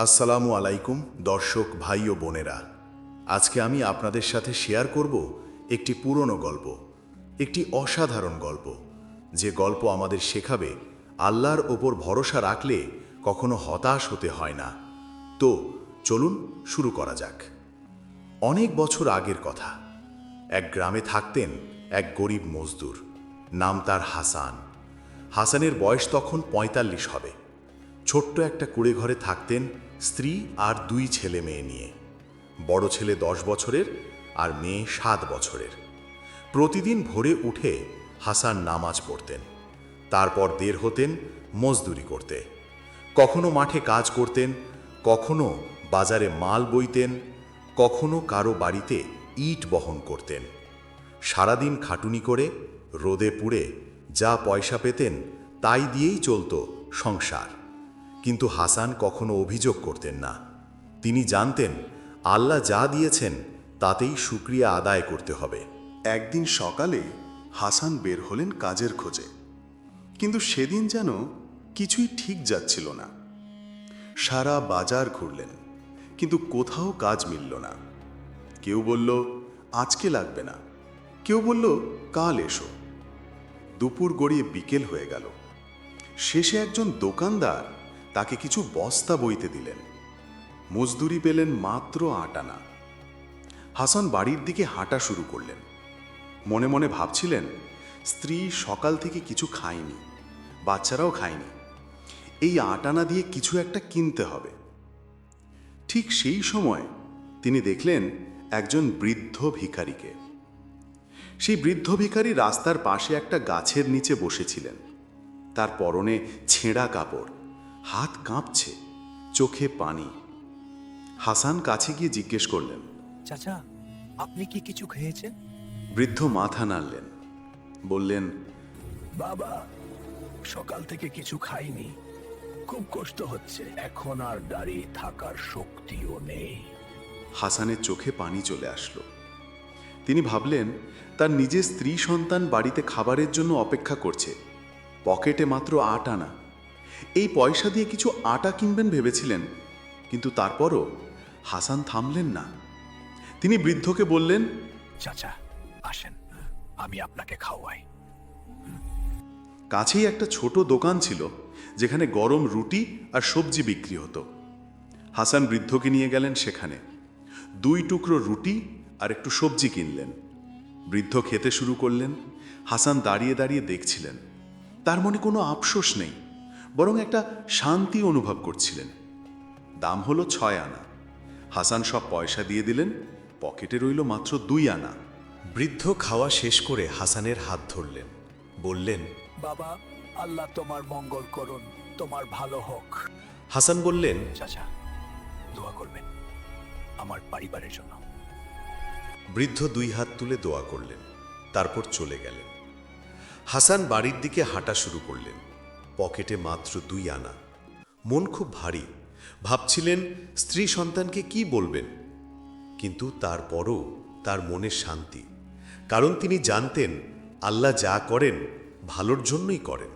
আসসালামু আলাইকুম, দর্শক ভাই ও বোনেরা। আজকে আমি আপনাদের সাথে শেয়ার করব একটি পুরনো গল্প, একটি অসাধারণ গল্প, যে গল্প আমাদের শেখাবে আল্লাহর ওপর ভরসা রাখলে কখনো হতাশ হতে হয় না। তো, চলুন শুরু করা যাক। অনেক বছর আগের কথা, এক গ্রামে থাকতেন এক গরিব মজদুর, নাম তার হাসান। হাসানের বয়স তখন পঁয়তাল্লিশ হবে। ছোট্ট একটা কুড়ে ঘরে থাকতেন স্ত্রী আর দুই ছেলে মেয়ে নিয়ে। বড় ছেলে দশ বছরের আর মেয়ে সাত বছরের। প্রতিদিন ভোরে উঠে হাসান নামাজ পড়তেন। তারপর দের হতেন মজদুরি করতে। কখনো মাঠে কাজ করতেন, কখনো বাজারে মাল বইতেন, কখনো কারও বাড়িতে ইট বহন করতেন। সারাদিন খাটুনি করে রোদে পুড়ে যা পয়সা পেতেন তাই দিয়েই চলত সংসার। কিন্তু হাসান কখনো অভিযোগ করতেন না। তিনি জানতেন, আল্লাহ যা দিয়েছেন, তাতেই শুক্রিয়া আদায় করতে হবে। একদিন সকালে হাসান বের হলেন কাজের খোঁজে। কিন্তু সেদিন যেন কিছুই ঠিক যাচ্ছিল না। সারা বাজার ঘুরলেন, কিন্তু কোথাও কাজ মিলল না। কেউ বলল, আজকে লাগবে না। কেউ বলল, কাল এসো। দুপুর গড়িয়ে বিকেল হয়ে গেল। শেষে একজন দোকানদার তাকে কিছু বস্তা বইতে দিলেন। মজদুরি পেলেন মাত্র আট আনা হাসান বাড়ির দিকে হাঁটা শুরু করলেন। মনে মনে ভাবছিলেন, স্ত্রী সকাল থেকে কিছু খায়নি, বাচ্চারাও খায়নি। এই আটানা দিয়ে কিছু একটা কিনতে হবে। ঠিক সেই সময় তিনি দেখলেন একজন বৃদ্ধ ভিখারিকে। সেই বৃদ্ধ ভিখারি রাস্তার পাশে একটা গাছের নিচে বসেছিলেন। তার পরনে ছেঁড়া কাপড়। হাত কাঁপছে চোখে পানি। হাসান কাছে গিয়ে জিজ্ঞেস করলেন চাচা আপনি কি কিছু খেয়েছেন? বৃদ্ধ মাথা নাড়লেন বললেন বাবা সকাল থেকে কিছু খাইনি। খুব কষ্ট হচ্ছে এখন আর দাঁড়িয়ে থাকার শক্তিও নেই। হাসানের চোখে পানি চলে আসলো। তিনি ভাবলেন তার নিজের স্ত্রী সন্তান বাড়িতে খাবারের জন্য অপেক্ষা করছে। পকেটে মাত্র আট আনা। এই পয়সা দিয়ে কিছু আটা কিনবেন ভেবেছিলেন কিন্তু তারপরও হাসান থামলেন না। তিনি বৃদ্ধকে বললেন চাচা আসেন আমি আপনাকে খাওয়াই। কাছেই একটা ছোট দোকান ছিল যেখানে গরম রুটি আর সবজি বিক্রি হতো। হাসান বৃদ্ধকে নিয়ে গেলেন সেখানে। দুই টুকরো রুটি আর একটু সবজি কিনলেন। বৃদ্ধ খেতে শুরু করলেন হাসান দাঁড়িয়ে দাঁড়িয়ে দেখছিলেন। তার মনে কোনো আফসোস নেই। বরং একটা শান্তি অনুভব করছিলেন। দাম হলো ছয় আনা। হাসান সব পয়সা দিয়ে দিলেন পকেটে রইল মাত্র দুই আনা। বৃদ্ধ খাওয়া শেষ করে হাসানের হাত ধরলেন। বললেন বাবা আল্লাহ তোমার মঙ্গল করুন তোমার ভালো হোক। হাসান বললেন চাচা দোয়া করবেন আমার পরিবারের জন্য। বৃদ্ধ দুই হাত তুলে দোয়া করলেন তারপর চলে গেলেন। হাসান বাড়ির দিকে হাঁটা শুরু করলেন। পকেটে মাত্র দুই আনা। মন খুব ভারী। ভাবছিলেন স্ত্রী সন্তানকে কি বলবেন? কিন্তু তারপরও তার মনে শান্তি। কারণ তিনি জানতেন আল্লাহ যা করেন ভালোর জন্যই করেন।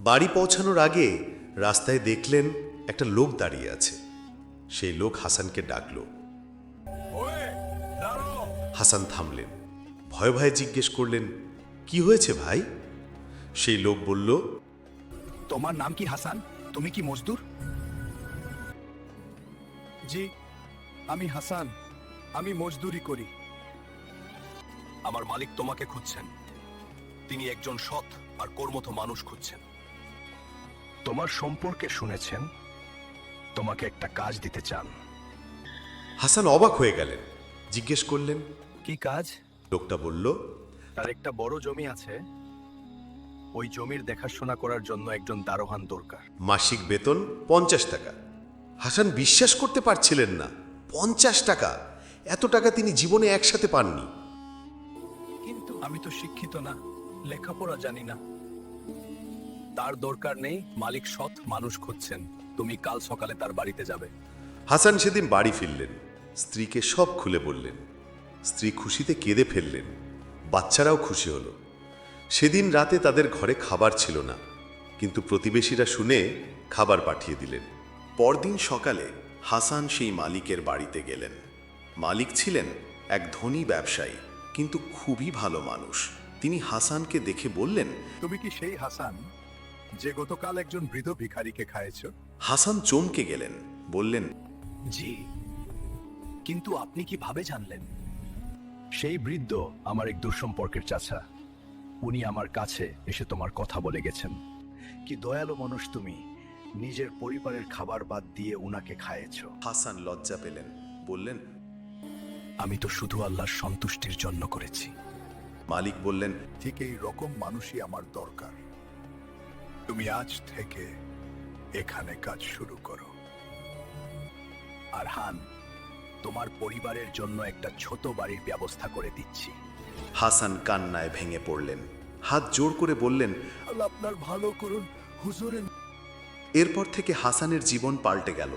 বাড়ি পৌঁছানোর আগে রাস্তায় দেখলেন একটা লোক দাঁড়িয়ে আছে। সেই লোক হাসানকে ডাকলো। হাসান থামলেন। ভয়ে ভয়ে জিজ্ঞেস করলেন কি হয়েছে ভাই? সেই লোক বলল তোমার নাম কি হাসান? তুমি কি মজদুর? জি আমি হাসান। আমি মজদুরি করি। আমার মালিক তোমাকে খুঁজছেন। তিনি একজন সৎ আর কর্মঠ মানুষ খুঁজছেন। তোমার সম্পর্কে শুনেছেন। তোমাকে একটা কাজ দিতে চান। হাসান অবাক হয়ে গেলেন। জিজ্ঞেস করলেন কি কাজ? লোকটা বলল তার একটা বড় জমি আছে। ওই জমির দেখাশোনা করার জন্য একজন দারোহান দরকার। মাসিক বেতন পঞ্চাশ টাকা। হাসান বিশ্বাস করতে পারছিলেন না। পঞ্চাশ টাকা। এত টাকা তিনি জীবনে একসাথে পাননি। কিন্তু আমি তো শিক্ষিত না লেখাপড়া জানি না। তার দরকার নেই মালিক সৎ মানুষ খুঁজছেন। তুমি কাল সকালে তার বাড়িতে যাবে। হাসান সেদিন বাড়ি ফিরলেন। স্ত্রীকে সব খুলে বললেন। স্ত্রী খুশিতে কেঁদে ফেললেন। বাচ্চারাও খুশি হলো। সেদিন রাতে তাদের ঘরে খাবার ছিল না কিন্তু প্রতিবেশীরা শুনে খাবার পাঠিয়ে দিলেন। পরদিন সকালে হাসান সেই মালিকের বাড়িতে গেলেন। মালিক ছিলেন এক ধনী ব্যবসায়ী কিন্তু খুবই ভালো মানুষ। তিনি হাসানকে দেখে বললেন তুমি কি সেই হাসান যে গতকাল একজন বৃদ্ধ ভিখারিকে খাইয়েছ হাসান চমকে গেলেন বললেন জি কিন্তু আপনি কীভাবে জানলেন? সেই বৃদ্ধ আমার এক দুঃসম্পর্কের চাচা। উনি আমার কাছে এসে তোমার কথা বলে গেছেন। কি দয়ালু মানুষ তুমি নিজের পরিবারের খাবার বাদ দিয়ে উনাকে খায়েছ। হাসান লজ্জা পেলেন বললেন আমি তো শুধু আল্লাহর সন্তুষ্টির জন্য করেছি। মালিক বললেন ঠিক এই রকম মানুষই আমার দরকার। তুমি আজ থেকে এখানে কাজ শুরু করো। আর হান তোমার পরিবারের জন্য একটা ছোট বাড়ির ব্যবস্থা করে দিচ্ছি। হাসান কান্নায় ভেঙে পড়লেন। হাত জোর করে বললেন আল্লাহ আপনার ভালো করুন হুজুরের এরপর থেকে হাসানের জীবন পাল্টে গেল।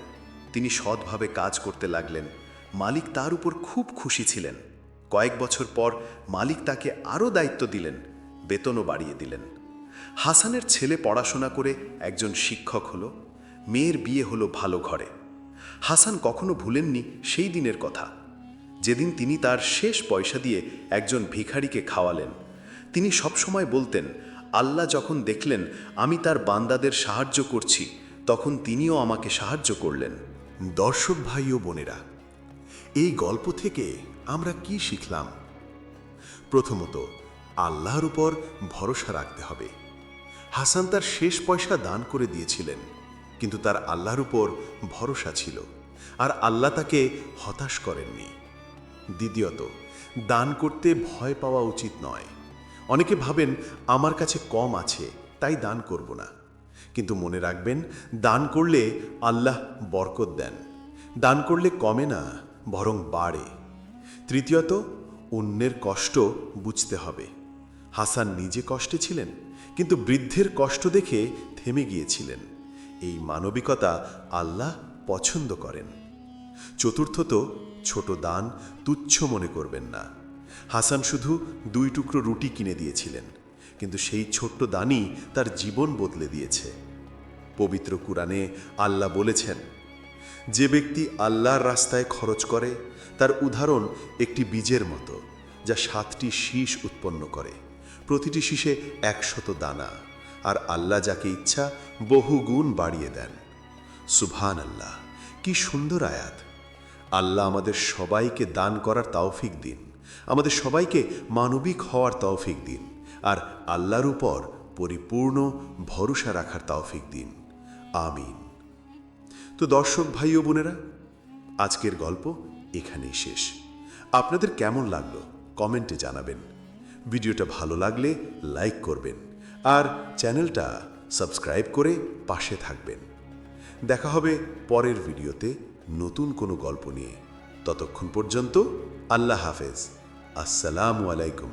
তিনি সৎভাবে কাজ করতে লাগলেন। মালিক তার উপর খুব খুশি ছিলেন। কয়েক বছর পর মালিক তাকে আরও দায়িত্ব দিলেন বেতনও বাড়িয়ে দিলেন। হাসানের ছেলে পড়াশোনা করে একজন শিক্ষক হলো মেয়ের বিয়ে হলো ভালো ঘরে। হাসান কখনো ভুলেননি সেই দিনের কথা। যেদিন তিনি তার শেষ পয়সা দিয়ে একজন ভিখারিকে খাওয়ালেন তিনি সবসময় বলতেন, আল্লাহ যখন দেখলেন আমি তার বান্দাদের সাহায্য করছি, তখন তিনিও আমাকে সাহায্য করলেন। দর্শক ভাই ও বোনেরা, এই গল্প থেকে আমরা কি শিখলাম? প্রথমত, আল্লাহর উপর ভরসা রাখতে হবে। হাসান তার শেষ পয়সা দান করে দিয়েছিলেন, কিন্তু তার আল্লাহর উপর ভরসা ছিল আর আল্লাহ তাকে হতাশ করেননি। দ্বিতীয়ত, দান করতে ভয় পাওয়া উচিত নয়। অনেকে ভাবেন, আমার কাছে কম আছে, তাই দান করব না। কিন্তু মনে রাখবেন, দান করলে আল্লাহ বরকত দেন। দান করলে কমে না, বরং বাড়ে। তৃতীয়ত, অন্যের কষ্ট বুঝতে হবে। হাসান নিজে কষ্টে ছিলেন, কিন্তু বৃদ্ধের কষ্ট দেখে থেমে গিয়েছিলেন। এই মানবিকতা আল্লাহ পছন্দ করেন। চতুর্থত, ছোট দান তুচ্ছ মনে করবেন না। হাসান শুধু দুই টুকরো রুটি কিনে দিয়েছিলেন, কিন্তু সেই ছোট্ট দানই তার জীবন বদলে দিয়েছে। পবিত্র কুরআনে আল্লাহ বলেছেন, যে ব্যক্তি আল্লাহর রাস্তায় খরচ করে, তার উদাহরণ একটি বীজের মতো, যা সাতটি শীষ উৎপন্ন করে। প্রতিটি শীষে একশত দানা, আর আল্লাহ যাকে ইচ্ছা বহু গুণ বাড়িয়ে দেন। সুভান আল্লাহ কি সুন্দর আয়াত। আল্লাহ আমাদের সবাইকে দান করার তাওফিক দিন। আমাদের সবাইকে মানবিক হওয়ার তৌফিক দিন আর আল্লাহর উপর পরিপূর্ণ ভরসা রাখার তৌফিক দিন। আমিন। তো দর্শক ভাই ও বোনেরা, আজকের গল্প এখানেই শেষ। আপনাদের কেমন লাগল কমেন্টে জানাবেন। ভিডিওটা ভালো লাগলে লাইক করবেন আর চ্যানেলটা সাবস্ক্রাইব করে পাশে থাকবেন। দেখা হবে পরের ভিডিওতে নতুন কোনো গল্প নিয়ে। ততক্ষণ পর্যন্ত আল্লাহ হাফেজ। আসসালামু আলাইকুম।